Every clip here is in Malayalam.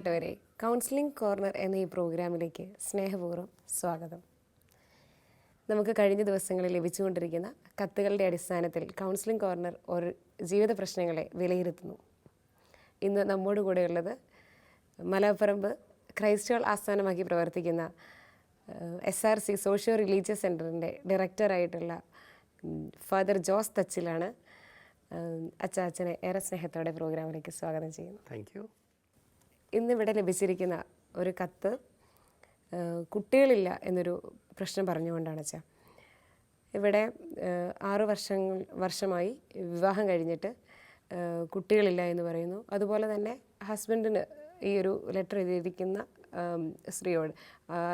പ്രിയപ്പെട്ടവരെ കൗൺസിലിംഗ് കോർണർ എന്ന ഈ പ്രോഗ്രാമിലേക്ക് സ്നേഹപൂർവം സ്വാഗതം. നമുക്ക് കഴിഞ്ഞ ദിവസങ്ങളിൽ ലഭിച്ചുകൊണ്ടിരിക്കുന്ന കത്തുകളുടെ അടിസ്ഥാനത്തിൽ കൗൺസിലിംഗ് കോർണർ ഒരു ജീവിത പ്രശ്നങ്ങളെ വിലയിരുത്തുന്നു. ഇന്ന് നമ്മോട് കൂടെയുള്ളത് മലപ്പറമ്പ് ക്രൈസ്റ്റോൾ ആസ്ഥാനമാക്കി പ്രവർത്തിക്കുന്ന S R C socio religious സെന്ററിന്റെ ഡയറക്ടറായിട്ടുള്ള ഫാദർ ജോസ് തച്ചിലാണ് അച്ചാച്ചനെ ഏറെ സ്നേഹത്തോടെ പ്രോഗ്രാമിലേക്ക് സ്വാഗതം ചെയ്യുന്നു. താങ്ക് ഇന്നിവിടെ ലഭിച്ചിരിക്കുന്ന ഒരു കത്ത് കുട്ടികളില്ല എന്നൊരു പ്രശ്നം പറഞ്ഞുകൊണ്ടാണ് അച്ഛാ. ഇവിടെ ആറു വർഷങ്ങൾ വർഷമായി വിവാഹം കഴിഞ്ഞിട്ട് കുട്ടികളില്ല എന്ന് പറയുന്നു. അതുപോലെ തന്നെ ഹസ്ബൻഡിന് ഈ ഒരു ലെറ്റർ എഴുതിയിരിക്കുന്ന സ്ത്രീയോട്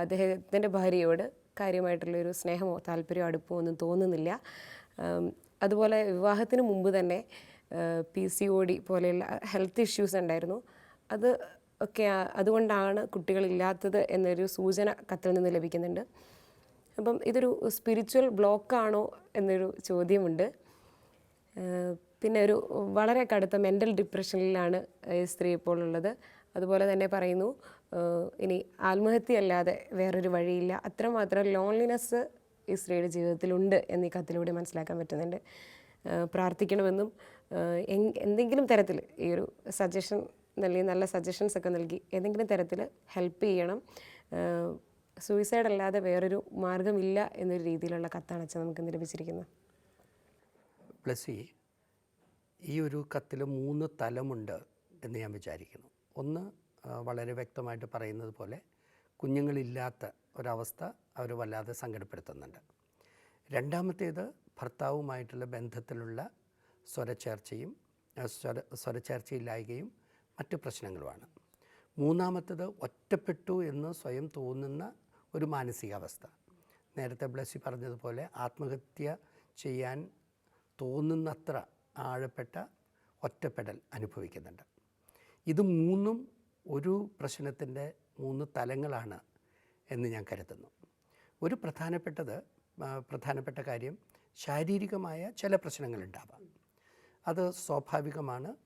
അദ്ദേഹത്തിന്റെ ഭാര്യയോട് കാര്യമായിട്ടുള്ളൊരു സ്നേഹമോ താല്പര്യമോ അടുപ്പമോ ഒന്നും തോന്നുന്നില്ല അതുപോലെ വിവാഹത്തിന് മുമ്പ് തന്നെ പി സി ഒ ഡി പോലെയുള്ള ഹെൽത്ത് ഇഷ്യൂസ് ഉണ്ടായിരുന്നു. അത് ഒക്കെ അതുകൊണ്ടാണ് കുട്ടികളില്ലാത്തത് എന്നൊരു സൂചന കത്തിൽ നിന്ന് ലഭിക്കുന്നുണ്ട്. അപ്പം ഇതൊരു സ്പിരിച്വൽ ബ്ലോക്കാണോ എന്നൊരു ചോദ്യമുണ്ട്. പിന്നെ ഒരു വളരെ കടുത്ത മെന്റൽ ഡിപ്രഷനിലാണ് സ്ത്രീ ഇപ്പോൾ ഉള്ളത്. അതുപോലെ തന്നെ പറയുന്നു ഇനി ആത്മഹത്യയല്ലാതെ വേറൊരു വഴിയില്ല. അത്രമാത്രം ലോൺലിനെസ് ഈ സ്ത്രീയുടെ ജീവിതത്തിലുണ്ട് എന്ന് ഈ കത്തിലൂടെ മനസ്സിലാക്കാൻ പറ്റുന്നുണ്ട്. പ്രാർത്ഥിക്കണമെന്നും എന്തെങ്കിലും തരത്തിൽ ഈ ഒരു സജഷൻ നൽകി നല്ല സജഷൻസ് ഒക്കെ നൽകി. ഏതെങ്കിലും തരത്തിൽ ഹെൽപ്പ് ചെയ്യണം. സൂയിസൈഡ് അല്ലാതെ വേറൊരു മാർഗമില്ല എന്നൊരു രീതിയിലുള്ള കത്താണ് അച്ഛൻ നമുക്ക് ഇന്ന് ലഭിച്ചിരിക്കുന്നത് പ്ലസ് ഈ ഒരു കത്തിൽ മൂന്ന് തലമുണ്ട് എന്ന് ഞാൻ വിചാരിക്കുന്നു. ഒന്ന് വളരെ വ്യക്തമായിട്ട് പറയുന്നത് പോലെ കുഞ്ഞുങ്ങളില്ലാത്ത ഒരവസ്ഥ അവർ വല്ലാതെ സങ്കടപ്പെടുത്തുന്നുണ്ട്. രണ്ടാമത്തേത് ഭർത്താവുമായിട്ടുള്ള ബന്ധത്തിലുള്ള സ്വരചേർച്ചയും സ്വര സ്വരച്ചേർച്ചയില്ലായ്കയും മറ്റ് പ്രശ്നങ്ങളുമാണ്. മൂന്നാമത്തത് ഒറ്റപ്പെട്ടു എന്ന് സ്വയം തോന്നുന്ന ഒരു മാനസികാവസ്ഥ. നേരത്തെ ബ്ലസ്സി പറഞ്ഞതുപോലെ ആത്മഹത്യ ചെയ്യാൻ തോന്നുന്നത്ര ആഴപ്പെട്ട ഒറ്റപ്പെടൽ അനുഭവിക്കുന്നുണ്ട്. ഇത് മൂന്നും ഒരു പ്രശ്നത്തിന്റെ മൂന്ന് തലങ്ങളാണ് എന്ന് ഞാൻ കരുതുന്നു. ഒരു പ്രധാനപ്പെട്ടത് പ്രധാനപ്പെട്ട കാര്യം ശാരീരികമായ ചില പ്രശ്നങ്ങളുണ്ടാവാം. അത് സ്വാഭാവികമാണ്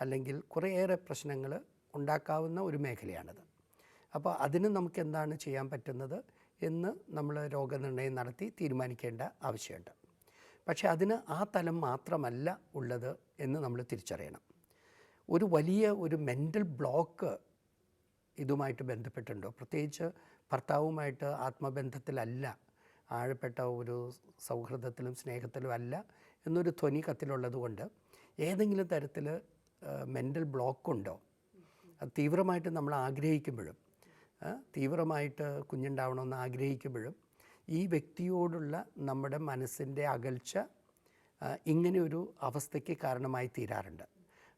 അല്ലെങ്കിൽ കുറേയേറെ പ്രശ്നങ്ങൾ ഉണ്ടാക്കാവുന്ന ഒരു മേഖലയാണത്. അപ്പോൾ അതിന് നമുക്ക് എന്താണ് ചെയ്യാൻ പറ്റുന്നത് എന്ന് നമ്മൾ രോഗനിർണയം നടത്തി തീരുമാനിക്കേണ്ട ആവശ്യമുണ്ട്. പക്ഷേ അതിന് ആ തലം മാത്രമല്ല ഉള്ളത് എന്ന് നമ്മൾ തിരിച്ചറിയണം. ഒരു വലിയ ഒരു മെന്റൽ ബ്ലോക്ക് ഇതുമായിട്ട് ബന്ധപ്പെട്ടുണ്ടോ പ്രത്യേകിച്ച് ഭർത്താവുമായിട്ട് ആത്മബന്ധത്തിലല്ല ആഴപ്പെട്ട ഒരു സൗഹൃദത്തിലും സ്നേഹത്തിലും അല്ല എന്നൊരു ധ്വനി കത്തിലുള്ളത് കൊണ്ട് ഏതെങ്കിലും തരത്തിൽ മെന്റൽ ബ്ലോക്കുണ്ടോ അത് തീവ്രമായിട്ട് നമ്മൾ ആഗ്രഹിക്കുമ്പോഴും തീവ്രമായിട്ട് കുഞ്ഞുണ്ടാവണമെന്ന് ആഗ്രഹിക്കുമ്പോഴും ഈ വ്യക്തിയോടുള്ള നമ്മുടെ മനസ്സിന്റെ അകൽച്ച ഇങ്ങനെയൊരു അവസ്ഥയ്ക്ക് കാരണമായി തീരാറുണ്ട്.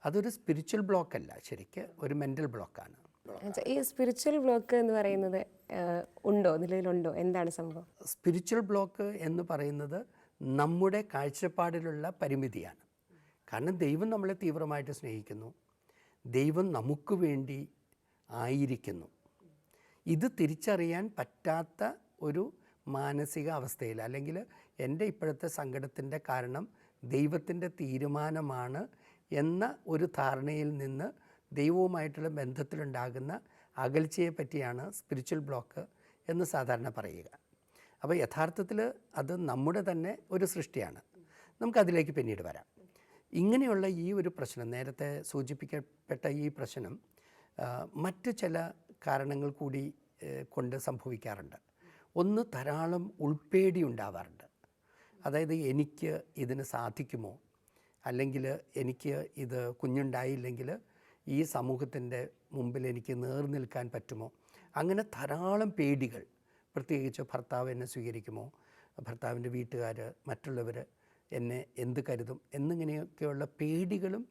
അതൊരു സ്പിരിച്വൽ ബ്ലോക്ക് അല്ല ശരിക്ക് ഒരു മെന്റൽ ബ്ലോക്കാണ് ഈ സ്പിരിച്വൽ ബ്ലോക്ക് എന്ന് പറയുന്നത് ഉണ്ടോ? നിലവിലുണ്ടോ? എന്താണ് സംഭവം? സ്പിരിച്വൽ ബ്ലോക്ക് എന്ന് പറയുന്നത് നമ്മുടെ കാഴ്ചപ്പാടിലുള്ള പരിമിതിയാണ്. കാരണം ദൈവം നമ്മളെ തീവ്രമായിട്ട് സ്നേഹിക്കുന്നു. ദൈവം നമുക്ക് വേണ്ടി ആയിരിക്കുന്നു. ഇത് തിരിച്ചറിയാൻ പറ്റാത്ത ഒരു മാനസിക അവസ്ഥയിൽ അല്ലെങ്കിൽ എന്റെ ഇപ്പോഴത്തെ സങ്കടത്തിന്റെ കാരണം ദൈവത്തിന്റെ തീരുമാനമാണ് എന്ന ഒരു ധാരണയിൽ നിന്ന് ദൈവവുമായിട്ടുള്ള ബന്ധത്തിലുണ്ടാകുന്ന അകൽച്ചയെ പറ്റിയാണ് സ്പിരിച്വൽ ബ്ലോക്ക് എന്ന് സാധാരണ പറയുക. അപ്പോൾ യഥാർത്ഥത്തിൽ അത് നമ്മുടെ തന്നെ ഒരു സൃഷ്ടിയാണ്. നമുക്കതിലേക്ക് പിന്നീട് വരാം. ഇങ്ങനെയുള്ള ഈ ഒരു പ്രശ്നം നേരത്തെ സൂചിപ്പിക്കപ്പെട്ട ഈ പ്രശ്നം മറ്റ് ചില കാരണങ്ങൾ കൂടി കൊണ്ട് സംഭവിക്കാറുണ്ട്. ഒന്ന് ധാരാളം ഉൾപ്പേടി ഉണ്ടാവാറുണ്ട്. അതായത് എനിക്ക് ഇതിന് സാധിക്കുമോ? അല്ലെങ്കിൽ എനിക്ക് ഇത് കുഞ്ഞുണ്ടായില്ലെങ്കിൽ ഈ സമൂഹത്തിന്റെ മുമ്പിൽ എനിക്ക് നേർ നിൽക്കാൻ പറ്റുമോ? അങ്ങനെ ധാരാളം പേടികൾ പ്രത്യേകിച്ച് ഭർത്താവ് എന്നെ സ്വീകരിക്കുമോ? ഭർത്താവിന്റെ വീട്ടുകാർ മറ്റുള്ളവർ എന്നെ എന്ത് കരുതും എന്നിങ്ങനെയൊക്കെയുള്ള പേടികളും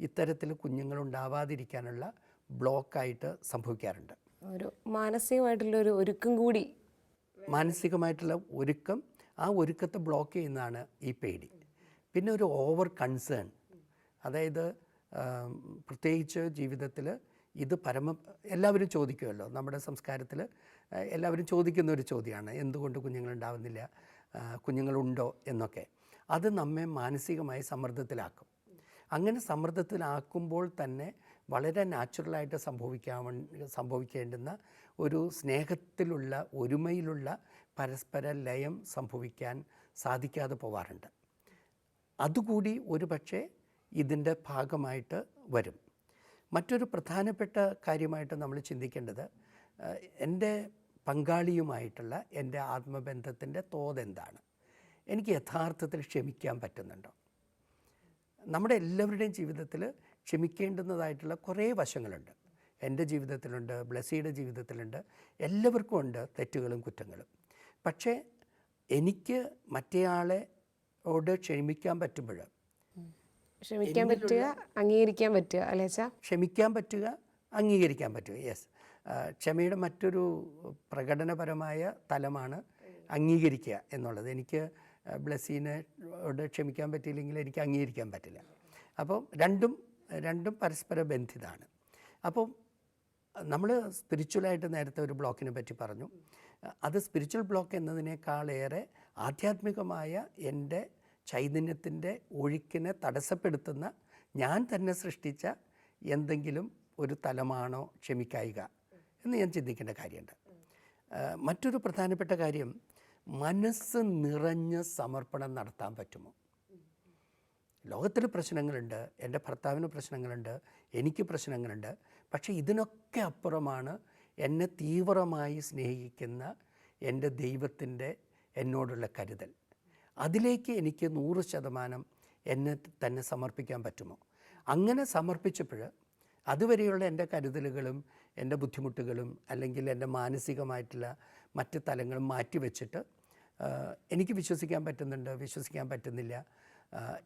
ഇത്തരത്തിൽ കുഞ്ഞുങ്ങളുണ്ടാവാതിരിക്കാനുള്ള ബ്ലോക്കായിട്ട് സംഭവിക്കാറുണ്ട്. ഒരു മാനസികമായിട്ടുള്ള ഒരു ഒരുക്കം കൂടി. മാനസികമായിട്ടുള്ള ഒരുക്കം ആ ഒരുക്കത്തെ ബ്ലോക്ക് ചെയ്യുന്നതാണ് ഈ പേടി. പിന്നെ ഒരു ഓവർ കൺസേൺ അതായത് പ്രത്യേകിച്ച് ജീവിതത്തിൽ ഇത് പരമ എല്ലാവരും ചോദിക്കുമല്ലോ നമ്മുടെ സംസ്കാരത്തിൽ എല്ലാവരും ചോദിക്കുന്ന ഒരു ചോദ്യമാണ് എന്തുകൊണ്ട് കുഞ്ഞുങ്ങളുണ്ടാവുന്നില്ല കുഞ്ഞുങ്ങളുണ്ടോ എന്നൊക്കെ. അത് നമ്മെ മാനസികമായി സമ്മർദ്ദത്തിലാക്കും. അങ്ങനെ സമ്മർദ്ദത്തിലാക്കുമ്പോൾ തന്നെ വളരെ നാച്ചുറലായിട്ട് സംഭവിക്കാവ സംഭവിക്കേണ്ടുന്ന ഒരു സ്നേഹത്തിലുള്ള ഒരുമയിലുള്ള പരസ്പര ലയം സംഭവിക്കാൻ സാധിക്കാതെ പോവാറുണ്ട്. അതുകൂടി ഒരു പക്ഷേ ഇതിന്റെ ഭാഗമായിട്ട് വരും. മറ്റൊരു പ്രധാനപ്പെട്ട കാര്യമായിട്ട് നമ്മൾ ചിന്തിക്കേണ്ടത് എന്റെ പങ്കാളിയുമായിട്ടുള്ള എന്റെ ആത്മബന്ധത്തിന്റെ തോതെന്താണ് എനിക്ക് യഥാർത്ഥത്തിൽ ക്ഷമിക്കാൻ പറ്റുന്നുണ്ടോ? നമ്മുടെ എല്ലാവരുടെയും ജീവിതത്തിൽ ക്ഷമിക്കേണ്ടുന്നതായിട്ടുള്ള കുറേ വശങ്ങളുണ്ട്. എന്റെ ജീവിതത്തിലുണ്ട് ബ്ലസ്സിയുടെ ജീവിതത്തിലുണ്ട് എല്ലാവർക്കും ഉണ്ട് തെറ്റുകളും കുറ്റങ്ങളും. പക്ഷേ എനിക്ക് മറ്റേയാളെ ഓട് ക്ഷമിക്കാൻ പറ്റുമ്പോൾ ക്ഷമിക്കാൻ പറ്റുക അംഗീകരിക്കാൻ പറ്റുക അല്ലേ ക്ഷമിക്കാൻ പറ്റുക അംഗീകരിക്കാൻ പറ്റുക. യെസ് ക്ഷമയുടെ മറ്റൊരു പ്രകടനപരമായ തലമാണ് അംഗീകരിക്കുക എന്നുള്ളത്. എനിക്ക് ബ്ലസ്സിനെ ഓട് ക്ഷമിക്കാൻ പറ്റിയില്ലെങ്കിൽ എനിക്ക് അംഗീകരിക്കാൻ പറ്റില്ല. അപ്പോൾ രണ്ടും രണ്ടും പരസ്പര ബന്ധിതാണ്. അപ്പോൾ നമ്മൾ സ്പിരിച്വലായിട്ട് നേരത്തെ ഒരു ബ്ലോക്കിനെ പറ്റി പറഞ്ഞു. അത് സ്പിരിച്വൽ ബ്ലോക്ക് എന്നതിനേക്കാളേറെ ആധ്യാത്മികമായ എന്റെ ചൈതന്യത്തിന്റെ ഒഴുക്കിനെ തടസ്സപ്പെടുത്തുന്ന ഞാൻ തന്നെ സൃഷ്ടിച്ച എന്തെങ്കിലും ഒരു തലമാണോ ക്ഷമിക്കായിക എന്ന് ഞാൻ ചിന്തിക്കേണ്ട കാര്യമുണ്ട്. മറ്റൊരു പ്രധാനപ്പെട്ട കാര്യം മനസ്സ് നിറഞ്ഞ് സമർപ്പണം നടത്താൻ പറ്റുമോ? ലോകത്തിൽ പ്രശ്നങ്ങളുണ്ട് എന്റെ ഭർത്താവിന് പ്രശ്നങ്ങളുണ്ട് എനിക്ക് പ്രശ്നങ്ങളുണ്ട്. പക്ഷേ ഇതിനൊക്കെ അപ്പുറമാണ് എന്നെ തീവ്രമായി സ്നേഹിക്കുന്ന എന്റെ ദൈവത്തിന്റെ എന്നോടുള്ള കരുതൽ. അതിലേക്ക് എനിക്ക് നൂറ് ശതമാനം എന്നെ തന്നെ സമർപ്പിക്കാൻ പറ്റുമോ? അങ്ങനെ സമർപ്പിച്ചപ്പോൾ അതുവരെയുള്ള എന്റെ കരുതലുകളും എന്റെ ബുദ്ധിമുട്ടുകളും അല്ലെങ്കിൽ എന്റെ മാനസികമായിട്ടുള്ള മറ്റ് തലങ്ങളും മാറ്റി വെച്ചിട്ട് എനിക്ക് വിശ്വസിക്കാൻ പറ്റുന്നുണ്ട് വിശ്വസിക്കാൻ പറ്റുന്നില്ല.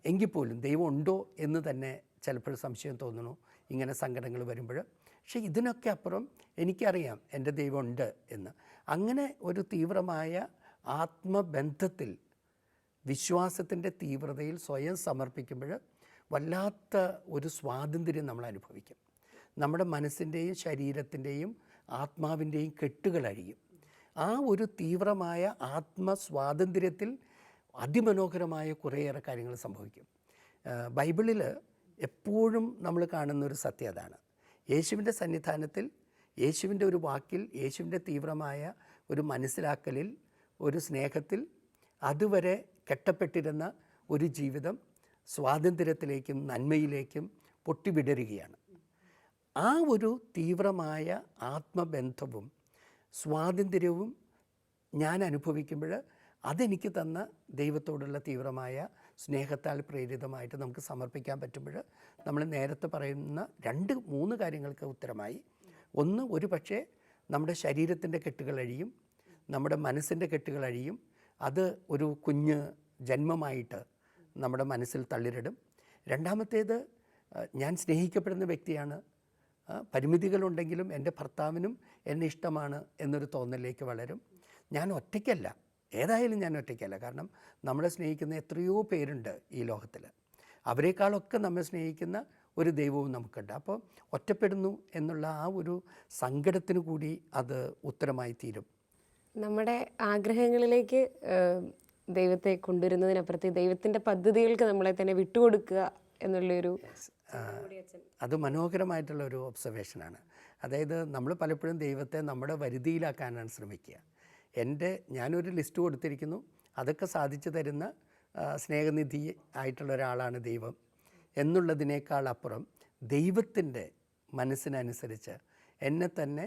എങ്കിൽ പോലും ദൈവം ഉണ്ടോ എന്ന് തന്നെ ചിലപ്പോൾ സംശയം തോന്നുന്നു ഇങ്ങനെ സങ്കടങ്ങൾ വരുമ്പോൾ. പക്ഷേ ഇതിനൊക്കെ അപ്പുറം എനിക്കറിയാം എന്റെ ദൈവം ഉണ്ട് എന്ന്. അങ്ങനെ ഒരു തീവ്രമായ ആത്മബന്ധത്തിൽ വിശ്വാസത്തിന്റെ തീവ്രതയിൽ സ്വയം സമർപ്പിക്കുമ്പോൾ വല്ലാത്ത ഒരു സ്വാതന്ത്ര്യം നമ്മൾ അനുഭവിക്കും. നമ്മുടെ മനസ്സിന്റെയും ശരീരത്തിന്റെയും ആത്മാവിന്റെയും കെട്ടുകൾ അഴിയും. ആ ഒരു തീവ്രമായ ആത്മസ്വാതന്ത്ര്യത്തിൽ അതിമനോഹരമായ കുറേയേറെ കാര്യങ്ങൾ സംഭവിക്കും. ബൈബിളിൽ എപ്പോഴും നമ്മൾ കാണുന്ന ഒരു സത്യം അതാണ്. യേശുവിന്റെ സന്നിധാനത്തിൽ യേശുവിന്റെ ഒരു വാക്കിൽ യേശുവിന്റെ തീവ്രമായ ഒരു മനസ്സിലാക്കലിൽ ഒരു സ്നേഹത്തിൽ അതുവരെ കെട്ടപ്പെട്ടിരുന്ന ഒരു ജീവിതം സ്വാതന്ത്ര്യത്തിലേക്കും നന്മയിലേക്കും പൊട്ടിവിടരുകയാണ്. ആ ഒരു തീവ്രമായ ആത്മബന്ധവും സ്വാതന്ത്ര്യവും ഞാൻ അനുഭവിക്കുമ്പോൾ അതെനിക്ക് തന്ന ദൈവത്തോടുള്ള തീവ്രമായ സ്നേഹത്താൽ പ്രേരിതമായിട്ട് നമുക്ക് സമർപ്പിക്കാൻ പറ്റുമ്പോൾ നമ്മൾ നേരത്തെ പറയുന്ന രണ്ട് മൂന്ന് കാര്യങ്ങൾക്ക് ഉത്തരമായി. ഒന്ന് ഒരു പക്ഷേ നമ്മുടെ ശരീരത്തിന്റെ കെട്ടുകൾ അഴിയും നമ്മുടെ മനസ്സിന്റെ കെട്ടുകൾ അഴിയും. അത് ഒരു കുഞ്ഞ് ജന്മമായിട്ട് നമ്മുടെ മനസ്സിൽ തള്ളിരിടും. രണ്ടാമത്തേത് ഞാൻ സ്നേഹിക്കപ്പെടുന്ന വ്യക്തിയാണ് പരിമിതികളുണ്ടെങ്കിലും എന്റെ ഭർത്താവിനും എന്നെ ഇഷ്ടമാണ് എന്നൊരു തോന്നലിലേക്ക് വളരും. ഞാൻ ഒറ്റയ്ക്കല്ല. ഏതായാലും ഞാൻ ഒറ്റയ്ക്കല്ല. കാരണം നമ്മളെ സ്നേഹിക്കുന്ന എത്രയോ പേരുണ്ട് ഈ ലോകത്തിൽ. അവരെക്കാളൊക്കെ നമ്മെ സ്നേഹിക്കുന്ന ഒരു ദൈവവും നമുക്കുണ്ട്. അപ്പോൾ ഒറ്റപ്പെടുന്നു എന്നുള്ള ആ ഒരു സങ്കടത്തിന് കൂടി അത് ഉത്തരമായി തീരും. നമ്മുടെ ആഗ്രഹങ്ങളിലേക്ക് ദൈവത്തെ കൊണ്ടുവരുന്നതിനപ്പുറത്ത് ദൈവത്തിന്റെ പദ്ധതികൾക്ക് നമ്മളെ തന്നെ വിട്ടുകൊടുക്കുക എന്നുള്ളൊരു അത് മനോഹരമായിട്ടുള്ള ഒരു ഒബ്സർവേഷനാണ് അതായത് നമ്മൾ പലപ്പോഴും ദൈവത്തെ നമ്മുടെ വരുതിയിലാക്കാനാണ് ശ്രമിക്കുക. എന്റെ ഞാനൊരു ലിസ്റ്റ് കൊടുത്തിരിക്കുന്നു. അതൊക്കെ സാധിച്ചു തരുന്ന സ്നേഹനിധി ആയിട്ടുള്ള ഒരാളാണ് ദൈവം എന്നുള്ളതിനേക്കാൾ അപ്പുറം ദൈവത്തിന്റെ മനസ്സിനനുസരിച്ച് എന്നെ തന്നെ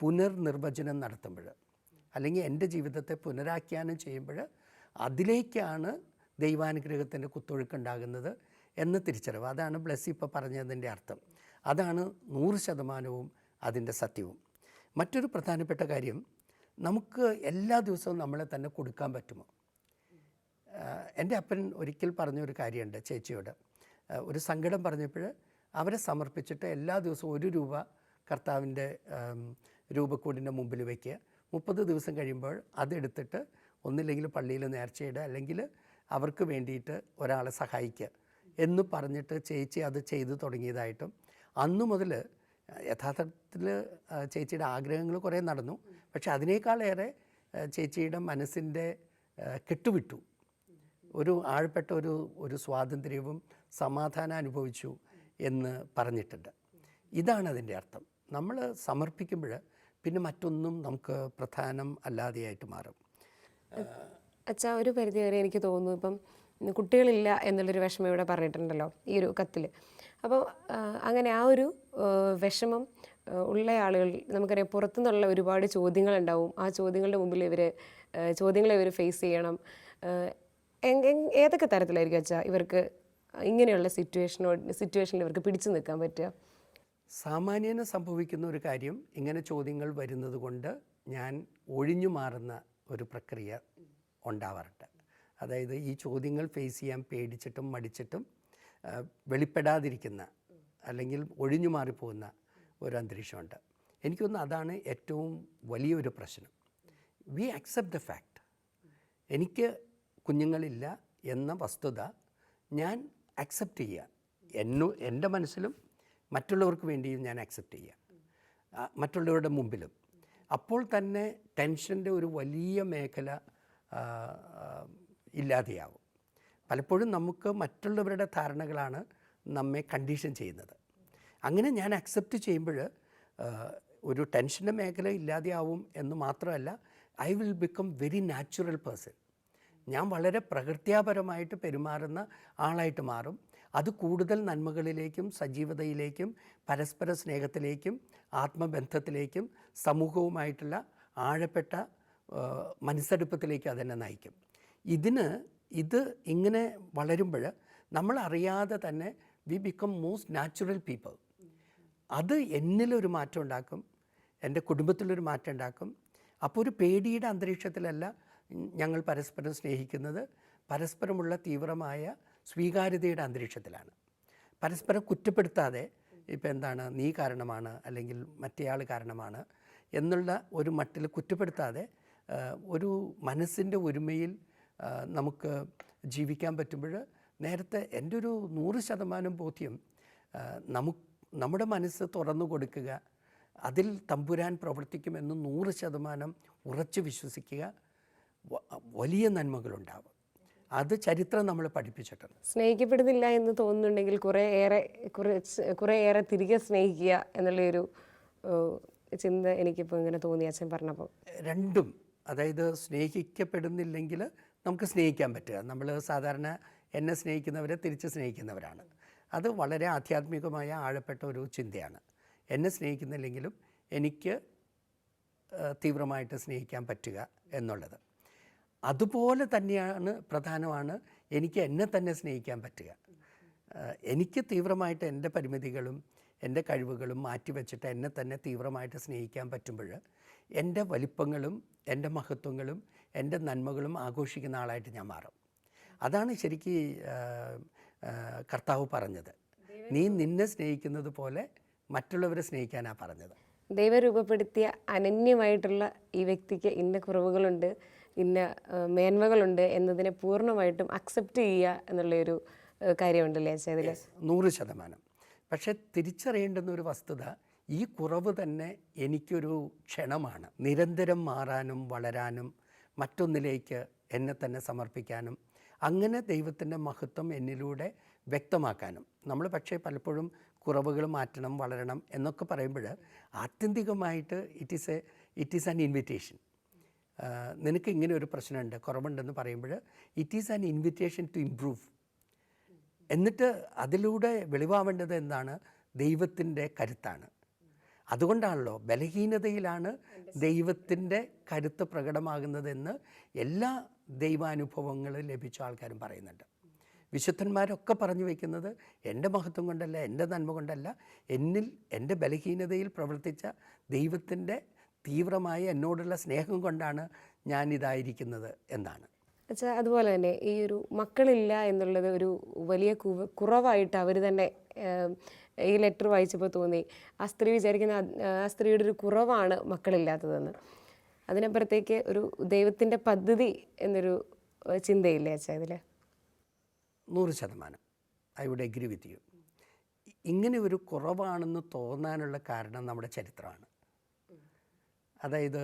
പുനർനിർവചനം നടത്തുമ്പോൾ അല്ലെങ്കിൽ എന്റെ ജീവിതത്തെ പുനരാഖ്യാനം ചെയ്യുമ്പോൾ അതിലേക്കാണ് ദൈവാനുഗ്രഹത്തിന്റെ കുത്തൊഴുക്കുണ്ടാകുന്നത് എന്ന് തിരിച്ചറിവ്. അതാണ് ബ്ലസ് ഇപ്പോൾ പറഞ്ഞതിന്റെ അർത്ഥം. അതാണ് നൂറ് ശതമാനവും അതിന്റെ സത്യവും. മറ്റൊരു പ്രധാനപ്പെട്ട കാര്യം നമുക്ക് എല്ലാ ദിവസവും നമ്മളെ തന്നെ കൊടുക്കാൻ പറ്റുമോ? എന്റെ അപ്പൻ ഒരിക്കൽ പറഞ്ഞൊരു കാര്യമുണ്ട് ചേച്ചിയോട്. ഒരു സങ്കടം പറഞ്ഞപ്പോൾ അവരെ സമർപ്പിച്ചിട്ട് എല്ലാ ദിവസവും ഒരു രൂപ കർത്താവിന്റെ രൂപക്കൂടിന്റെ മുമ്പിൽ വയ്ക്കുക മുപ്പത് ദിവസം കഴിയുമ്പോൾ അതെടുത്തിട്ട് ഒന്നില്ലെങ്കിൽ പള്ളിയിൽ നേർച്ചയിടുക. അല്ലെങ്കിൽ അവർക്ക് വേണ്ടിയിട്ട് ഒരാളെ സഹായിക്കുക. എന്ന് പറഞ്ഞിട്ട് ചേച്ചി അത് ചെയ്തു തുടങ്ങിയതായിട്ടും അന്നു മുതൽ യഥാർത്ഥത്തിൽ ചേച്ചിയുടെ ആഗ്രഹങ്ങൾ കുറേ നടന്നു. പക്ഷെ അതിനേക്കാളേറെ ചേച്ചിയുടെ മനസ്സിന്റെ കെട്ടുവിട്ടു. ഒരു ആഴപ്പെട്ട ഒരു ഒരു സ്വാതന്ത്ര്യവും സമാധാനം അനുഭവിച്ചു എന്ന് പറഞ്ഞിട്ടുണ്ട്. ഇതാണ് അതിന്റെ അർത്ഥം. നമ്മൾ സമർപ്പിക്കുമ്പോൾ പിന്നെ മറ്റൊന്നും നമുക്ക് പ്രധാനം അല്ലാതെയായിട്ട് മാറും. അച്ഛാ ഒരു പരിധി വരെ എനിക്ക് തോന്നുന്നു ഇപ്പം കുട്ടികളില്ല എന്നുള്ളൊരു വിഷമം ഇവിടെ പറഞ്ഞിട്ടുണ്ടല്ലോ ഈ ഒരു കത്തിൽ. അപ്പോൾ അങ്ങനെ ആ ഒരു വിഷമം ഉള്ള ആളുകൾ നമുക്കറിയാം പുറത്തുനിന്നുള്ള ഒരുപാട് ചോദ്യങ്ങളുണ്ടാവും. ആ ചോദ്യങ്ങളുടെ മുമ്പിൽ ഇവർ ചോദ്യങ്ങളെ ഇവർ ഫേസ് ചെയ്യണം. ഏതൊക്കെ തരത്തിലായിരിക്കും അച്ഛാ ഇവർക്ക് ഇങ്ങനെയുള്ള സിറ്റുവേഷനോ സിറ്റുവേഷനിൽ ഇവർക്ക് പിടിച്ചു നിൽക്കാൻ പറ്റുക? സാമാന്യന സംഭവിക്കുന്ന ഒരു കാര്യം ഇങ്ങനെ ചോദ്യങ്ങൾ വരുന്നത് കൊണ്ട് ഞാൻ ഒഴിഞ്ഞു മാറുന്ന ഒരു പ്രക്രിയ ഉണ്ടാവാറുണ്ട്. അതായത് ഈ ചോദ്യങ്ങൾ ഫേസ് ചെയ്യാൻ പേടിച്ചിട്ടും മടിച്ചിട്ടും വെളിപ്പെടാതിരിക്കുന്ന അല്ലെങ്കിൽ ഒഴിഞ്ഞു മാറിപ്പോകുന്ന ഒരു അന്തരീക്ഷമുണ്ട്. എനിക്കൊന്ന് അതാണ് ഏറ്റവും വലിയൊരു പ്രശ്നം. വി അക്സെപ്റ്റ് ദ ഫാക്ട് എനിക്ക് കുഞ്ഞുങ്ങളില്ല എന്ന വസ്തുത ഞാൻ അക്സെപ്റ്റ് ചെയ്യുക എന്നോ എന്റെ മനസ്സിലും മറ്റുള്ളവർക്ക് വേണ്ടിയും ഞാൻ അക്സെപ്റ്റ് ചെയ്യുക മറ്റുള്ളവരുടെ മുമ്പിലും. അപ്പോൾ തന്നെ ടെൻഷന്റെ ഒരു വലിയ മേഖല ഇല്ലാതെയാവും. പലപ്പോഴും നമുക്ക് മറ്റുള്ളവരുടെ ധാരണകളാണ് നമ്മെ കണ്ടീഷൻ ചെയ്യുന്നത്. അങ്ങനെ ഞാൻ അക്സെപ്റ്റ് ചെയ്യുമ്പോൾ ഒരു ടെൻഷന്റെ മേഖല ഇല്ലാതെയാവും എന്ന് മാത്രമല്ല I will become very natural person ഞാൻ വളരെ പ്രകൃത്യാപരമായിട്ട് പെരുമാറുന്ന ആളായിട്ട് മാറും. അത് കൂടുതൽ നന്മകളിലേക്കും സജീവതയിലേക്കും പരസ്പര സ്നേഹത്തിലേക്കും ആത്മബന്ധത്തിലേക്കും സമൂഹവുമായിട്ടുള്ള ആഴപ്പെട്ട മനസ്സെടുപ്പത്തിലേക്ക് അതെന്നെ നയിക്കും. ഇതിന് ഇത് ഇങ്ങനെ വളരുമ്പോൾ നമ്മൾ അറിയാതെ തന്നെ we become most natural people. അത് എന്നിലൊരു മാറ്റം ഉണ്ടാക്കും എന്റെ കുടുംബത്തിലൊരു മാറ്റം ഉണ്ടാക്കും. അപ്പോൾ ഒരു പേടിയുടെ അന്തരീക്ഷത്തിലല്ല ഞങ്ങൾ പരസ്പരം സ്നേഹിക്കുന്നത്. പരസ്പരമുള്ള തീവ്രമായ സ്വീകാര്യതയുടെ അന്തരീക്ഷത്തിലാണ്. പരസ്പരം കുറ്റപ്പെടുത്താതെ ഇപ്പം എന്താണ് നീ കാരണമാണ് അല്ലെങ്കിൽ മറ്റേയാൾ കാരണമാണ് എന്നുള്ള ഒരു മട്ടിൽ കുറ്റപ്പെടുത്താതെ ഒരു മനസ്സിന്റെ ഒരുമയിൽ നമുക്ക് ജീവിക്കാൻ പറ്റുമ്പോൾ നേരത്തെ എന്റെ ഒരു നൂറ് ശതമാനം ബോധ്യം നമുക്ക് നമ്മുടെ മനസ്സ് തുറന്നു കൊടുക്കുക അതിൽ തമ്പുരാൻ പ്രവർത്തിക്കുമെന്ന് നൂറ് ശതമാനം ഉറച്ചു വിശ്വസിക്കുക വലിയ നന്മകളുണ്ടാവും. അത് ചരിത്രം നമ്മൾ പഠിപ്പിച്ചിട്ടുണ്ട്. സ്നേഹിക്കപ്പെടുന്നില്ല എന്ന് തോന്നുന്നുണ്ടെങ്കിൽ കുറേ ഏറെ കുറച്ച് കുറേ ഏറെ തിരികെ സ്നേഹിക്കുക എന്നുള്ളൊരു ചിന്ത എനിക്കിപ്പോൾ ഇങ്ങനെ തോന്നി അച്ഛൻ പറഞ്ഞപ്പോൾ. രണ്ടും അതായത് സ്നേഹിക്കപ്പെടുന്നില്ലെങ്കിൽ നമുക്ക് സ്നേഹിക്കാൻ പറ്റുക. നമ്മൾ സാധാരണ എന്നെ സ്നേഹിക്കുന്നവരെ തിരിച്ച് സ്നേഹിക്കുന്നവരാണ്. അത് വളരെ ആധ്യാത്മികമായ ആഴപ്പെട്ട ഒരു ചിന്തയാണ്. എന്നെ സ്നേഹിക്കുന്നില്ലെങ്കിലും എനിക്ക് തീവ്രമായിട്ട് സ്നേഹിക്കാൻ പറ്റുക എന്നുള്ളത്. അതുപോലെ തന്നെയാണ് പ്രധാനമാണ് എനിക്ക് എന്നെ തന്നെ സ്നേഹിക്കാൻ പറ്റുക. എനിക്ക് തീവ്രമായിട്ട് എന്റെ പരിമിതികളും എന്റെ കഴിവുകളും മാറ്റിവെച്ചിട്ട് എന്നെ തന്നെ തീവ്രമായിട്ട് സ്നേഹിക്കാൻ പറ്റുമ്പോൾ എന്റെ വലിപ്പങ്ങളും എന്റെ മഹത്വങ്ങളും എന്റെ നന്മകളും ആഘോഷിക്കുന്ന ആളായിട്ട് ഞാൻ മാറും. അതാണ് ശരിക്ക് കർത്താവ് പറഞ്ഞത്. നീ നിന്നെ സ്നേഹിക്കുന്നത് പോലെ മറ്റുള്ളവരെ സ്നേഹിക്കാനാണ് പറഞ്ഞത്. ദൈവം രൂപപ്പെടുത്തിയ അനന്യമായിട്ടുള്ള ഈ വ്യക്തിക്ക് ഇന്ന കുറവുകളുണ്ട് ഇന്ന മേന്മകളുണ്ട് എന്നതിനെ പൂർണമായിട്ടും അക്സെപ്റ്റ് ചെയ്യുക എന്നുള്ളൊരു കാര്യമുണ്ടല്ലേ അച്ഛൻ ഇതിൽ നൂറ് ശതമാനം. പക്ഷേ തിരിച്ചറിയേണ്ടുന്ന ഒരു വസ്തുത ഈ കുറവ് തന്നെ എനിക്കൊരു ക്ഷണമാണ്. നിരന്തരം മാറാനും വളരാനും മറ്റൊന്നിലേക്ക് എന്നെ തന്നെ സമർപ്പിക്കാനും അങ്ങനെ ദൈവത്തിന്റെ മഹത്വം എന്നിലൂടെ വ്യക്തമാക്കാനും. നമ്മൾ പക്ഷേ പലപ്പോഴും കുറവുകൾ മാറ്റണം വളരണം എന്നൊക്കെ പറയുമ്പോൾ ആത്യന്തികമായിട്ട് it is a it is an invitation നിനക്ക് ഇങ്ങനെ ഒരു പ്രശ്നമുണ്ട് കുറവുണ്ടെന്ന് പറയുമ്പോൾ it is an invitation to improve എന്നിട്ട് അതിലൂടെ വെളിവാവേണ്ടത് എന്താണ്? ദൈവത്തിന്റെ കരുത്താണ്. അതുകൊണ്ടാണല്ലോ ബലഹീനതയിലാണ് ദൈവത്തിന്റെ കരുത്ത് പ്രകടമാകുന്നതെന്ന് എല്ലാ ദൈവാനുഭവങ്ങളും ലഭിച്ച ആൾക്കാരും പറയുന്നുണ്ട്. വിശുദ്ധന്മാരൊക്കെ പറഞ്ഞു വയ്ക്കുന്നത് എന്റെ മഹത്വം കൊണ്ടല്ല എന്റെ നന്മ കൊണ്ടല്ല. എന്നിൽ എന്റെ ബലഹീനതയിൽ പ്രവർത്തിച്ച ദൈവത്തിന്റെ തീവ്രമായ എന്നോടുള്ള സ്നേഹം കൊണ്ടാണ് ഞാനിതായിരിക്കുന്നത് എന്നാണ്. അച്ഛാ അതുപോലെ തന്നെ ഈ ഒരു മക്കളില്ല എന്നുള്ളത് ഒരു വലിയ കുറവായിട്ട് അവർ തന്നെ ഈ ലെറ്റർ വായിച്ചപ്പോൾ തോന്നി. ആ സ്ത്രീ വിചാരിക്കുന്ന ആ സ്ത്രീയുടെ ഒരു കുറവാണ് മക്കളില്ലാത്തതെന്ന്. അതിനപ്പുറത്തേക്ക് ഒരു ദൈവത്തിന്റെ പദ്ധതി എന്നൊരു ചിന്തയില്ലേ അച്ഛാ ഇതിൽ നൂറ് ശതമാനം. I would agree with you. ഇങ്ങനെ ഒരു കുറവാണെന്ന് തോന്നാനുള്ള കാരണം നമ്മുടെ ചരിത്രമാണ്. അതായത്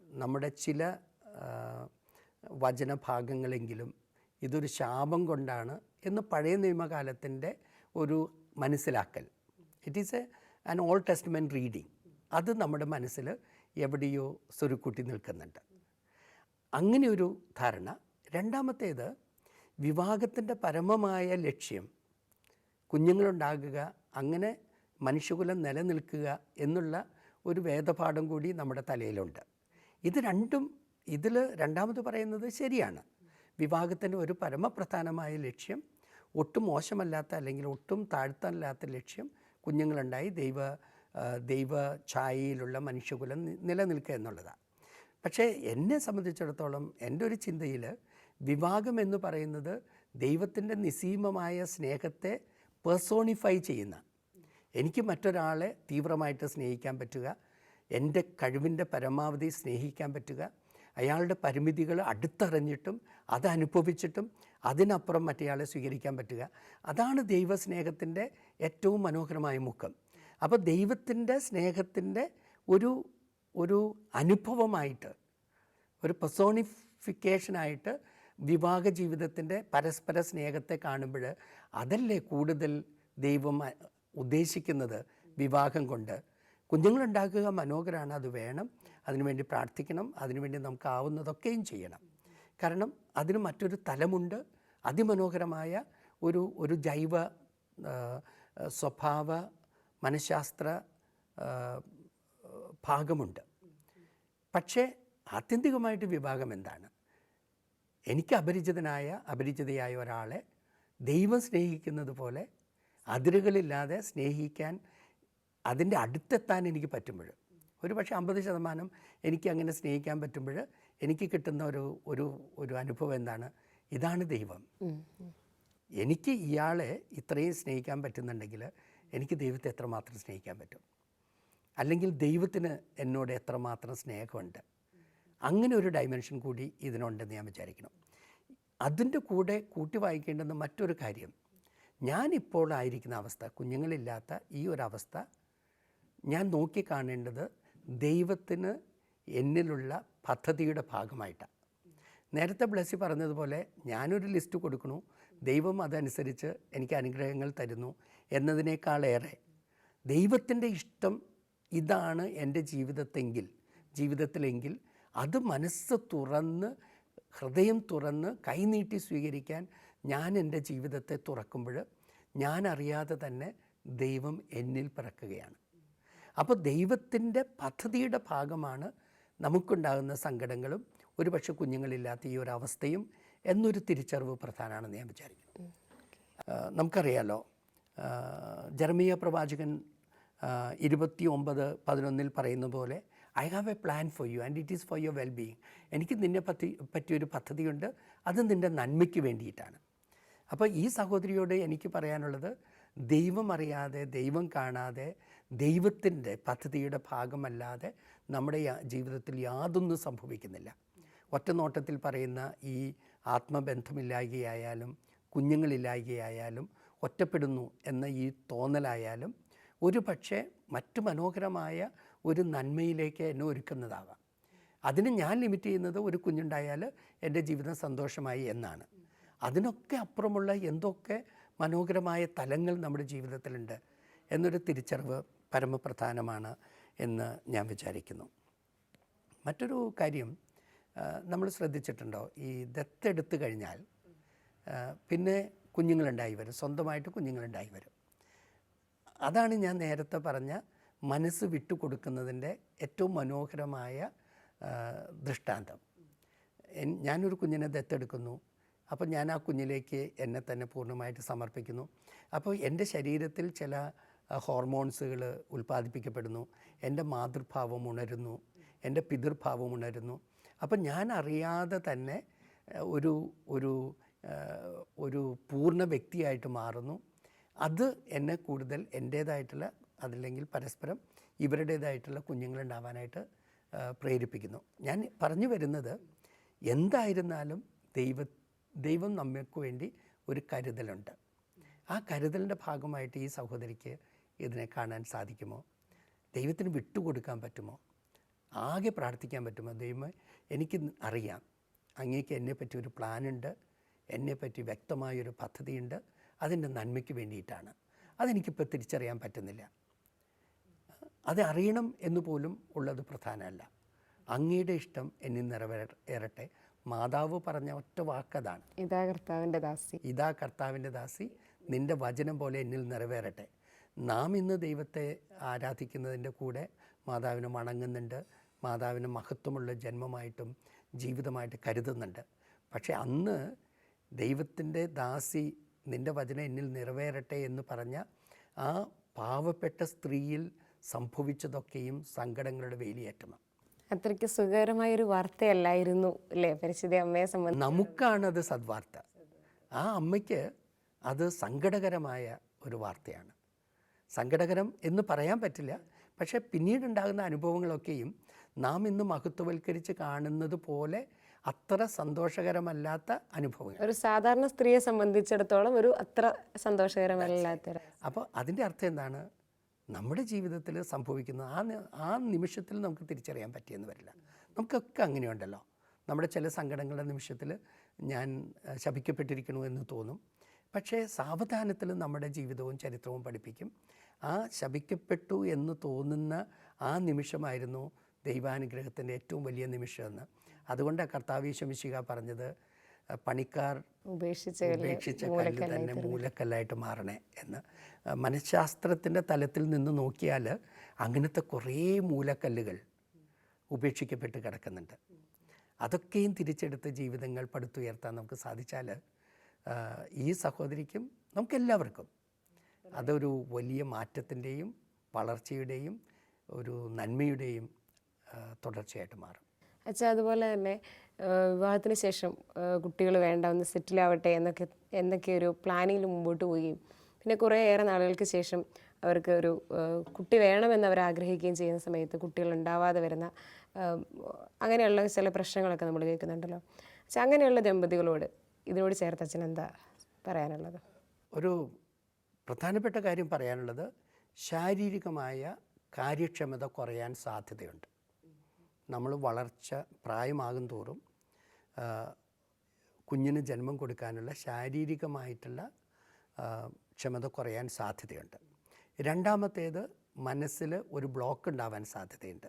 നമ്മുടെ ചില വചനഭാഗങ്ങളെങ്കിലും ഇതൊരു ശാപം കൊണ്ടാണ് എന്ന് പഴയ നിയമകാലത്തിന്റെ ഒരു മനസ്സിലാക്കൽ. It is a an old testament reading അത് നമ്മുടെ മനസ്സിൽ എവിടെയോ സ്വരുക്കൂട്ടി നിൽക്കുന്നുണ്ട്. അങ്ങനെയൊരു ധാരണ. രണ്ടാമത്തേത് വിവാഹത്തിന്റെ പരമമായ ലക്ഷ്യം കുഞ്ഞുങ്ങളുണ്ടാകുക അങ്ങനെ മനുഷ്യകുലം നിലനിൽക്കുക എന്നുള്ള ഒരു വേദപാഠം കൂടി നമ്മുടെ തലയിലുണ്ട്. ഇത് രണ്ടും ഇതിൽ രണ്ടാമത് പറയുന്നത് ശരിയാണ്. വിവാഹത്തിന്റെ ഒരു പരമപ്രധാനമായ ലക്ഷ്യം ഒട്ടും മോശമല്ലാത്ത അല്ലെങ്കിൽ ഒട്ടും താഴ്ത്തല്ലാത്ത ലക്ഷ്യം കുഞ്ഞുങ്ങളുണ്ടായി ദൈവ ദൈവ ഛായയിലുള്ള മനുഷ്യകുലം നിലനിൽക്കുക എന്നുള്ളതാണ് പക്ഷേ എന്നെ സംബന്ധിച്ചിടത്തോളം എന്റെ ഒരു ചിന്തയിൽ വിവാഹം എന്ന് പറയുന്നത് ദൈവത്തിന്റെ നിസീമമായ സ്നേഹത്തെ പേഴ്സോണിഫൈ ചെയ്യുന്ന എനിക്ക് മറ്റൊരാളെ തീവ്രമായിട്ട് സ്നേഹിക്കാൻ പറ്റുക എന്റെ കഴിവിന്റെ പരമാവധി സ്നേഹിക്കാൻ പറ്റുക അയാളുടെ പരിമിതികൾ അടുത്തറിഞ്ഞിട്ടും അതനുഭവിച്ചിട്ടും അതിനപ്പുറം മറ്റേയാളെ സ്വീകരിക്കാൻ പറ്റുക. അതാണ് ദൈവസ്നേഹത്തിന്റെ ഏറ്റവും മനോഹരമായ മുഖം. അപ്പോൾ ദൈവത്തിന്റെ സ്നേഹത്തിന്റെ ഒരു ഒരു അനുഭവമായിട്ട് ഒരു പെർസോണിഫിക്കേഷനായിട്ട് വിവാഹ ജീവിതത്തിന്റെ പരസ്പര സ്നേഹത്തെ കാണുമ്പോൾ അതല്ലേ കൂടുതൽ ദൈവം ഉദ്ദേശിക്കുന്നത് വിവാഹം കൊണ്ട്? കുഞ്ഞുങ്ങളുണ്ടാക്കുക മനോഹരമാണ് അത് വേണം. അതിനുവേണ്ടി പ്രാർത്ഥിക്കണം അതിനുവേണ്ടി നമുക്ക് ആവുന്നതൊക്കെയും ചെയ്യണം. കാരണം അതിന് മറ്റൊരു തലമുണ്ട്. അതിമനോഹരമായ ഒരു ഒരു ജൈവ സ്വഭാവ മനഃശാസ്ത്ര ഭാഗമുണ്ട്. പക്ഷേ ആത്യന്തികമായിട്ട് വിഭാഗം എന്താണ്? എനിക്ക് അപരിചിതനായ അപരിചിതയായ ഒരാളെ ദൈവം സ്നേഹിക്കുന്നത് പോലെ അതിരുകളില്ലാതെ സ്നേഹിക്കാൻ അതിന്റെ അടുത്തെത്താൻ എനിക്ക് പറ്റുമ്പോൾ ഒരു പക്ഷേ അമ്പത് ശതമാനം എനിക്ക് അങ്ങനെ സ്നേഹിക്കാൻ പറ്റുമ്പോൾ എനിക്ക് കിട്ടുന്ന ഒരു ഒരു ഒരു അനുഭവം എന്താണ്? ഇതാണ് ദൈവം. എനിക്ക് ഇയാളെ ഇത്രയും സ്നേഹിക്കാൻ പറ്റുന്നുണ്ടെങ്കിൽ എനിക്ക് ദൈവത്തെ എത്രമാത്രം സ്നേഹിക്കാൻ പറ്റും? അല്ലെങ്കിൽ ദൈവത്തിന് എന്നോട് എത്രമാത്രം സ്നേഹമുണ്ട്? അങ്ങനെ ഒരു ഡയമെൻഷൻ കൂടി ഇതിനുണ്ടെന്ന് ഞാൻ വിചാരിക്കണം അതിന്റെ കൂടെ കൂട്ടി വായിക്കേണ്ടുന്ന മറ്റൊരു കാര്യം ഞാനിപ്പോൾ ആയിരിക്കുന്ന അവസ്ഥ കുഞ്ഞുങ്ങളില്ലാത്ത ഈ ഒരു അവസ്ഥ ഞാൻ നോക്കിക്കാണേണ്ടത് ദൈവത്തിന് എന്നിലുള്ള പദ്ധതിയുടെ ഭാഗമായിട്ടാണ് നേരത്തെ ബ്ലസ്സി പറഞ്ഞതുപോലെ ഞാനൊരു ലിസ്റ്റ് കൊടുക്കണു ദൈവം അതനുസരിച്ച് എനിക്ക് അനുഗ്രഹങ്ങൾ തരുന്നു എന്നതിനേക്കാളേറെ ദൈവത്തിന്റെ ഇഷ്ടം ഇതാണ് എന്റെ ജീവിതത്തെങ്കിൽ ജീവിതത്തിലെങ്കിൽ അത് മനസ്സ് തുറന്ന് ഹൃദയം തുറന്ന് കൈനീട്ടി സ്വീകരിക്കാൻ ഞാൻ എന്റെ ജീവിതത്തെ തുറക്കുമ്പോൾ ഞാൻ അറിയാതെ തന്നെ ദൈവം എന്നിൽ പിറക്കുകയാണ്. അപ്പോൾ ദൈവത്തിന്റെ പദ്ധതിയുടെ ഭാഗമാണ് നമുക്കുണ്ടാകുന്ന സങ്കടങ്ങളും ഒരുപക്ഷെ കുഞ്ഞുങ്ങളില്ലാത്ത ഈ ഒരു അവസ്ഥയും എന്നൊരു തിരിച്ചറിവ് പ്രധാനമാണെന്ന് ഞാൻ വിചാരിക്കുന്നു. നമുക്കറിയാലോ ജർമ്മീയ പ്രവാചകൻ ഇരുപത്തി ഒമ്പത് പതിനൊന്നിൽ പറയുന്ന പോലെ I have a plan for you and it is for your well being എനിക്ക് നിന്നെ പറ്റി പറ്റിയൊരു പദ്ധതിയുണ്ട് അത് നിന്റെ നന്മയ്ക്ക് വേണ്ടിയിട്ടാണ്. അപ്പോൾ ഈ സഹോദരിയോട് എനിക്ക് പറയാനുള്ളത് ദൈവം അറിയാതെ ദൈവം കാണാതെ ദൈവത്തിന്റെ പദ്ധതിയുടെ ഭാഗമല്ലാതെ നമ്മുടെ ജീവിതത്തിൽ യാതൊന്നും സംഭവിക്കുന്നില്ല. ഒറ്റ നോട്ടത്തിൽ പറയുന്ന ഈ ആത്മബന്ധമില്ലായ്കയായാലും കുഞ്ഞുങ്ങളില്ലായ്കയായാലും ഒറ്റപ്പെടുന്നു എന്ന ഈ തോന്നലായാലും ഒരു പക്ഷേ മറ്റു മനോഹരമായ ഒരു നന്മയിലേക്ക് എന്നെ ഒരുക്കുന്നതാവാം. അതിന് ഞാൻ ലിമിറ്റ് ചെയ്യുന്നത് ഒരു കുഞ്ഞുണ്ടായാൽ എന്റെ ജീവിതം സന്തോഷമായി എന്നാണ്. അതിനൊക്കെ അപ്പുറമുള്ള എന്തൊക്കെ മനോഹരമായ തലങ്ങൾ നമ്മുടെ ജീവിതത്തിലുണ്ട് എന്നൊരു തിരിച്ചറിവ് പരമപ്രധാനമാണ് എന്ന് ഞാൻ വിചാരിക്കുന്നു. മറ്റൊരു കാര്യം നമ്മൾ ശ്രദ്ധിച്ചിട്ടുണ്ടോ? ഈ ദത്തെടുത്തു കഴിഞ്ഞാൽ പിന്നെ കുഞ്ഞുങ്ങളുണ്ടായി വരും സ്വന്തമായിട്ട് കുഞ്ഞുങ്ങളുണ്ടായി വരും. അതാണ് ഞാൻ നേരത്തെ പറഞ്ഞ മനസ്സ് വിട്ടുകൊടുക്കുന്നതിന്റെ ഏറ്റവും മനോഹരമായ ദൃഷ്ടാന്തം. ഞാനൊരു കുഞ്ഞിനെ ദത്തെടുക്കുന്നു അപ്പോൾ ഞാൻ ആ കുഞ്ഞിലേക്ക് എന്നെ തന്നെ പൂർണമായിട്ട് സമർപ്പിക്കുന്നു. അപ്പോൾ എന്റെ ശരീരത്തിൽ ചില ഹോർമോൺസുകൾ ഉൽപ്പാദിപ്പിക്കപ്പെടുന്നു. എന്റെ മാതൃഭാവം ഉണരുന്നു. എന്റെ പിതൃഭാവം ഉണരുന്നു. അപ്പം ഞാൻ അറിയാതെ തന്നെ ഒരു ഒരു ഒരു പൂർണ വ്യക്തിയായിട്ട് മാറുന്നു. അത് എന്നെ കൂടുതൽ എന്റേതായിട്ടുള്ള അതല്ലെങ്കിൽ പരസ്പരം ഇവരുടേതായിട്ടുള്ള കുഞ്ഞുങ്ങളുണ്ടാവാനായിട്ട് പ്രേരിപ്പിക്കുന്നു. ഞാൻ പറഞ്ഞു വരുന്നത് എന്തായിരുന്നാലും ദൈവ ദൈവം നമ്മൾക്ക് വേണ്ടി ഒരു കരുതലുണ്ട്. ആ കരുതലിന്റെ ഭാഗമായിട്ട് ഈ സഹോദരിക്ക് ഇതിനെ കാണാൻ സാധിക്കുമോ? ദൈവത്തിന് വിട്ടുകൊടുക്കാൻ പറ്റുമോ? ആകെ പ്രാർത്ഥിക്കാൻ പറ്റുമോ? ദൈവം എനിക്ക് അറിയാം. അങ്ങേക്ക് എന്നെപ്പറ്റി ഒരു പ്ലാനുണ്ട്. എന്നെപ്പറ്റി വ്യക്തമായൊരു പദ്ധതിയുണ്ട്. അതിന്റെ നന്മയ്ക്ക് വേണ്ടിയിട്ടാണ്. അതെനിക്കിപ്പോൾ തിരിച്ചറിയാൻ പറ്റുന്നില്ല. അത് അറിയണം എന്ന് പോലും ഉള്ളത് പ്രധാനമല്ല. അങ്ങയുടെ ഇഷ്ടം എന്നിൽ നിറവേറട്ടെ. മാതാവ് പറഞ്ഞ ഒറ്റ വാക്കതാണ്. ഇതാ കർത്താവിന്റെ ദാസി. ഇതാ കർത്താവിന്റെ ദാസി. നിന്റെ വചനം പോലെ എന്നിൽ നിറവേറട്ടെ. നാം ഇന്ന് ദൈവത്തെ ആരാധിക്കുന്നതിന്റെ കൂടെ മാതാവിനെ മണങ്ങുന്നുണ്ട് മാതാവിന് മഹത്വമുള്ള ജന്മമായിട്ടും ജീവിതമായിട്ട് കരുതുന്നുണ്ട്. പക്ഷേ അന്ന് ദൈവത്തിന്റെ ദാസി നിന്റെ വചനം എന്നിൽ നിറവേറട്ടെ എന്ന് പറഞ്ഞ ആ പാവപ്പെട്ട സ്ത്രീയിൽ സംഭവിച്ചതൊക്കെയും സങ്കടങ്ങളുടെ വേലിയേറ്റമാണ്. അത്രയ്ക്ക് സുഖകരമായൊരു വാർത്തയല്ലായിരുന്നു അല്ലേ? പരിശുദ്ധ അമ്മയെ സംബന്ധിച്ച്. നമുക്കാണത് സദ്വാർത്ത. ആ അമ്മയ്ക്ക് അത് സങ്കടകരമായ ഒരു വാർത്തയാണ്. സങ്കടകരം എന്ന് പറയാൻ പറ്റില്ല. പക്ഷേ പിന്നീടുണ്ടാകുന്ന അനുഭവങ്ങളൊക്കെയും നാം ഇന്ന് മഹത്വവൽക്കരിച്ച് കാണുന്നത് പോലെ അത്ര സന്തോഷകരമല്ലാത്ത അനുഭവങ്ങൾ. ഒരു സാധാരണ സ്ത്രീയെ സംബന്ധിച്ചിടത്തോളം ഒരു അത്ര സന്തോഷകരമല്ലാത്ത അപ്പോൾ അതിന്റെ അർത്ഥം എന്താണ്? നമ്മുടെ ജീവിതത്തിൽ സംഭവിക്കുന്ന ആ ആ നിമിഷത്തിൽ നമുക്ക് തിരിച്ചറിയാൻ പറ്റിയെന്ന് വരില്ല. നമുക്കൊക്കെ അങ്ങനെയുണ്ടല്ലോ. നമ്മുടെ ചില സങ്കടങ്ങളുടെ നിമിഷത്തിൽ ഞാൻ ശപിക്കപ്പെട്ടിരിക്കണു എന്ന് തോന്നും. പക്ഷേ സാവധാനത്തിൽ നമ്മുടെ ജീവിതവും ചരിത്രവും പഠിപ്പിക്കും. ആ ശപിക്കപ്പെട്ടു എന്ന് തോന്നുന്ന ആ നിമിഷമായിരുന്നു ദൈവാനുഗ്രഹത്തിന്റെ ഏറ്റവും വലിയ നിമിഷമെന്ന്. അതുകൊണ്ടാണ് കർത്താവ് ശമിശിക പറഞ്ഞത് പണിക്കാർ ഉപേക്ഷിച്ച ഉപേക്ഷിച്ച കല്ല് തന്നെ മൂലക്കല്ലായിട്ട് മാറണേ എന്ന്. മനഃശാസ്ത്രത്തിന്റെ തലത്തിൽ നിന്ന് നോക്കിയാൽ അങ്ങനത്തെ കുറേ മൂലക്കല്ലുകൾ ഉപേക്ഷിക്കപ്പെട്ട് കിടക്കുന്നുണ്ട്. അതൊക്കെയും തിരിച്ചെടുത്ത് ജീവിതങ്ങൾ പടുത്തുയർത്താൻ നമുക്ക് സാധിച്ചാൽ ഈ സഹോദരിക്കും നമുക്കെല്ലാവർക്കും അതൊരു വലിയ മാറ്റത്തിന്റെയും വളർച്ചയുടെയും ഒരു നന്മയുടെയും തുടർച്ചയായിട്ട് മാറും. അച്ഛാ അതുപോലെ തന്നെ വിവാഹത്തിന് ശേഷം കുട്ടികൾ വേണ്ട ഒന്ന് സെറ്റിൽ ആവട്ടെ എന്നൊക്കെ എന്നൊക്കെ ഒരു പ്ലാനിങ്ങിൽ മുമ്പോട്ട് പോവുകയും പിന്നെ കുറേ ഏറെ നാളുകൾക്ക് ശേഷം അവർക്ക് ഒരു കുട്ടി വേണമെന്ന് അവർ ആഗ്രഹിക്കുകയും ചെയ്യുന്ന സമയത്ത് കുട്ടികൾ ഉണ്ടാവാതെ വരുന്ന അങ്ങനെയുള്ള ചില പ്രശ്നങ്ങളൊക്കെ നമ്മൾ കേൾക്കുന്നുണ്ടല്ലോ. പക്ഷെ അങ്ങനെയുള്ള ദമ്പതികളോട് ഇതിനോട് ചേർത്ത് അച്ഛൻ എന്താ പറയാനുള്ളത്? ഒരു പ്രധാനപ്പെട്ട കാര്യം പറയാനുള്ളത് ശാരീരികമായ കാര്യക്ഷമത കുറയാൻ സാധ്യതയുണ്ട്. നമ്മൾ വളർച്ച പ്രായമാകും തോറും കുഞ്ഞിന് ജന്മം കൊടുക്കാനുള്ള ശാരീരികമായിട്ടുള്ള ക്ഷമത കുറയാൻ സാധ്യതയുണ്ട്. രണ്ടാമത്തേത് മനസ്സിൽ ഒരു ബ്ലോക്ക് ഉണ്ടാവാൻ സാധ്യതയുണ്ട്.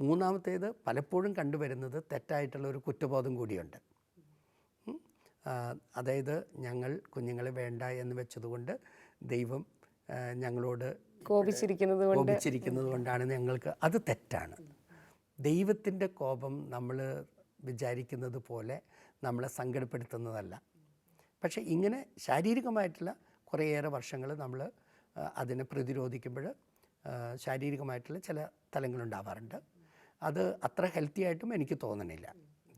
മൂന്നാമത്തേത് പലപ്പോഴും കണ്ടുവരുന്നത് തെറ്റായിട്ടുള്ള ഒരു കുറ്റബോധം കൂടിയുണ്ട്. അതായത് ഞങ്ങൾ കുഞ്ഞുങ്ങളെ വേണ്ട എന്ന് വെച്ചതുകൊണ്ട് ദൈവം ഞങ്ങളോട് കോപിച്ചിരിക്കുന്നത് കോപിച്ചിരിക്കുന്നത് കൊണ്ടാണ് ഞങ്ങൾക്ക് അത് തെറ്റാണ്. ദൈവത്തിന്റെ കോപം നമ്മൾ വിചാരിക്കുന്നത് പോലെ നമ്മളെ സങ്കടപ്പെടുത്തുന്നതല്ല. പക്ഷേ ഇങ്ങനെ ശാരീരികമായിട്ടുള്ള കുറേയേറെ വർഷങ്ങൾ നമ്മൾ അതിനെ പ്രതിരോധിക്കുമ്പോൾ ശാരീരികമായിട്ടുള്ള ചില തലങ്ങളുണ്ടാവാറുണ്ട് അത് അത്ര ഹെൽത്തി ആയിട്ടും എനിക്ക് തോന്നണില്ല.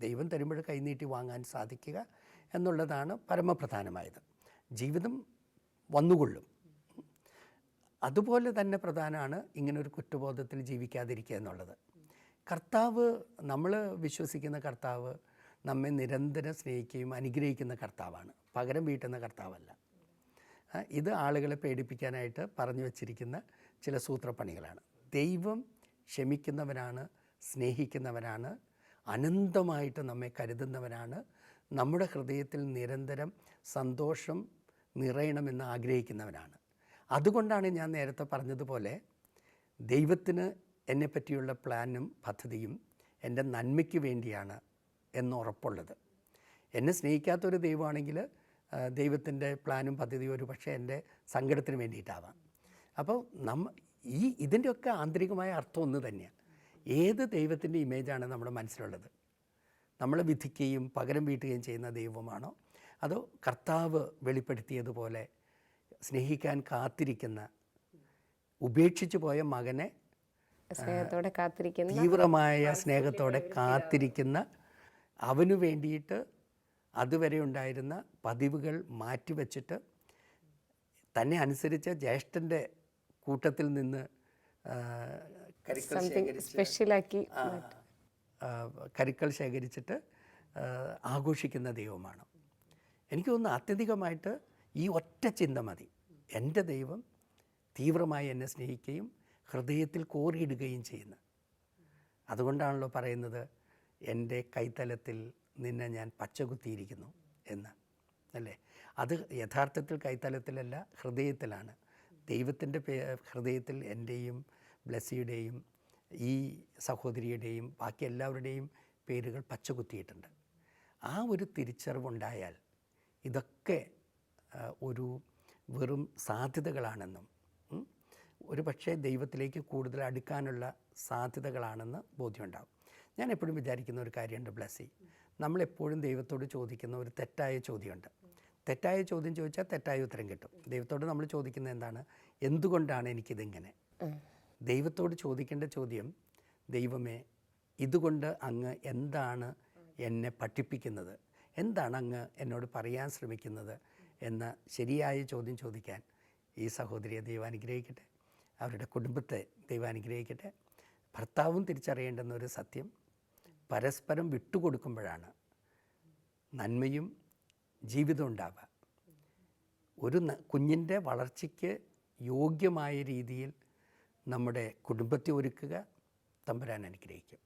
ദൈവം തരുമ്പോൾ കൈനീട്ടി വാങ്ങാൻ സാധിക്കുക എന്നുള്ളതാണ് പരമപ്രധാനമായത്. ജീവിതം വന്നുകൊള്ളും. അതുപോലെ തന്നെ പ്രധാനമാണ് ഇങ്ങനൊരു കുറ്റബോധത്തിൽ ജീവിക്കാതിരിക്കുക എന്നുള്ളത്. കർത്താവ് നമ്മൾ വിശ്വസിക്കുന്ന കർത്താവ് നമ്മെ നിരന്തരം സ്നേഹിക്കുകയും അനുഗ്രഹിക്കുന്ന കർത്താവാണ്. പകരം വീട്ടുന്ന കർത്താവല്ല. ഇത് ആളുകളെ പേടിപ്പിക്കാനായിട്ട് പറഞ്ഞു വച്ചിരിക്കുന്ന ചില സൂത്രപ്പണികളാണ്. ദൈവം ക്ഷമിക്കുന്നവനാണ് സ്നേഹിക്കുന്നവനാണ് അനന്തമായിട്ട് നമ്മെ കരുതുന്നവനാണ് നമ്മുടെ ഹൃദയത്തിൽ നിരന്തരം സന്തോഷം നിറയണമെന്ന് ആഗ്രഹിക്കുന്നവനാണ് അതുകൊണ്ടാണ് ഞാൻ നേരത്തെ പറഞ്ഞതുപോലെ ദൈവത്തിന് എന്നെ പറ്റിയുള്ള പ്ലാനും പദ്ധതിയും എന്റെ നന്മയ്ക്ക് വേണ്ടിയാണ് എന്നുറപ്പുള്ളത് എന്നെ സ്നേഹിക്കാത്തൊരു ദൈവമാണെങ്കിൽ ദൈവത്തിന്റെ പ്ലാനും പദ്ധതിയും ഒരു പക്ഷേ എന്റെ സങ്കടത്തിന് വേണ്ടിയിട്ടാവാം. അപ്പോൾ നമ്മ ഈ ഇതിന്റെയൊക്കെ ആന്തരികമായ അർത്ഥം ഒന്ന് തന്നെയാണ്. ഏത് ദൈവത്തിന്റെ ഇമേജാണ് നമ്മുടെ മനസ്സിലുള്ളത്? നമ്മളെ വിധിക്കുകയും പകരം വീട്ടുകയും ചെയ്യുന്ന ദൈവമാണോ? അതോ കർത്താവ് വെളിപ്പെടുത്തിയതുപോലെ സ്നേഹിക്കാൻ കാത്തിരിക്കുന്ന ഉപേക്ഷിച്ചു പോയ മകനെ സ്നേഹത്തോടെ കാത്തിരിക്കുന്ന തീവ്രമായ സ്നേഹത്തോടെ കാത്തിരിക്കുന്ന അവനു വേണ്ടിയിട്ട് അതുവരെ ഉണ്ടായിരുന്ന പതിവുകൾ മാറ്റിവെച്ചിട്ട് തന്നെ അനുസരിച്ച ജ്യേഷ്ഠന്റെ കൂട്ടത്തിൽ നിന്ന് സ്പെഷ്യലാക്കി കരുക്കൾ ശേഖരിച്ചിട്ട് ആഘോഷിക്കുന്ന ദൈവമാണ്. എനിക്ക് തോന്നുന്നു അത്യധികമായിട്ട് ഈ ഒറ്റ ചിന്ത മതി. എന്റെ ദൈവം തീവ്രമായി എന്നെ സ്നേഹിക്കുകയും ഹൃദയത്തിൽ കോറിയിടുകയും ചെയ്യുന്നു. അതുകൊണ്ടാണല്ലോ പറയുന്നത് എന്റെ കൈത്തലത്തിൽ നിന്നെ ഞാൻ പച്ചകുത്തിയിരിക്കുന്നു എന്ന്. അല്ലേ? അത് യഥാർത്ഥത്തിൽ കൈത്തലത്തിലല്ല ഹൃദയത്തിലാണ്. ദൈവത്തിന്റെ ഹൃദയത്തിൽ എന്റെയും ബ്ലസ്സിയുടെയും ഈ സഹോദരിയുടെയും ബാക്കി എല്ലാവരുടെയും പേരുകൾ പച്ചകുത്തിയിട്ടുണ്ട്. ആ ഒരു തിരിച്ചറിവുണ്ടായാൽ ഇതൊക്കെ ഒരു വെറും സാധ്യതകളാണെന്നും ഒരു പക്ഷേ ദൈവത്തിലേക്ക് കൂടുതൽ അടുക്കാനുള്ള സാധ്യതകളാണെന്ന് ബോധ്യമുണ്ടാകും ഞാൻ എപ്പോഴും വിചാരിക്കുന്ന ഒരു കാര്യമുണ്ട് ബ്ലസ്സി. നമ്മളെപ്പോഴും ദൈവത്തോട് ചോദിക്കുന്ന ഒരു തെറ്റായ ചോദ്യമുണ്ട്. തെറ്റായ ചോദ്യം ചോദിച്ചാൽ തെറ്റായ ഉത്തരം കിട്ടും. ദൈവത്തോട് നമ്മൾ ചോദിക്കുന്നത് എന്താണ്? എന്തുകൊണ്ടാണ് എനിക്കിതിങ്ങനെ? ദൈവത്തോട് ചോദിക്കേണ്ട ചോദ്യം ദൈവമേ ഇതുകൊണ്ട് അങ്ങ് എന്താണ് എന്നെ പഠിപ്പിക്കുന്നത്? എന്താണ് അങ്ങ് എന്നോട് പറയാൻ ശ്രമിക്കുന്നത്? എന്ന ശരിയായ ചോദ്യം ചോദിക്കാൻ ഈ സഹോദരിയെ ദൈവം അനുഗ്രഹിക്കട്ടെ അവരുടെ കുടുംബത്തെ ദൈവം അനുഗ്രഹിക്കട്ടെ ഭർത്താവും തിരിച്ചറിയേണ്ടുന്ന ഒരു സത്യം പരസ്പരം വിട്ടുകൊടുക്കുമ്പോഴാണ് നന്മയും ജീവിതം ഉണ്ടാവുക. ഒരു കുഞ്ഞിന്റെ വളർച്ചയ്ക്ക് യോഗ്യമായ രീതിയിൽ നമ്മുടെ കുടുംബത്തെ ഒരുക്കുക തമ്പുരാൻ അനുഗ്രഹിക്കും.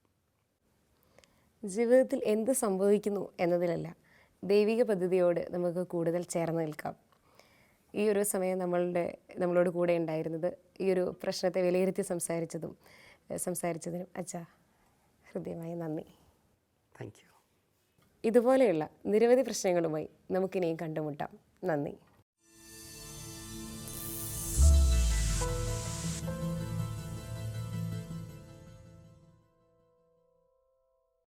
ജീവിതത്തിൽ എന്ത് സംഭവിക്കുന്നു എന്നതിലല്ല ദൈവിക പദ്ധതിയോട് നമുക്ക് കൂടുതൽ ചേർന്ന് നിൽക്കാം. ഈ ഒരു സമയം നമ്മളുടെ നമ്മളോട് കൂടെ ഉണ്ടായിരുന്നത് ഈ ഒരു പ്രശ്നത്തെ വിലയിരുത്തി സംസാരിച്ചതും സംസാരിച്ചതിനും അച്ഛാ ഹൃദ്യമായ നന്ദി. താങ്ക് യു ഇതുപോലെയുള്ള നിരവധി പ്രശ്നങ്ങളുമായി നമുക്കിനിയും കണ്ടുമുട്ടാം. നന്ദി.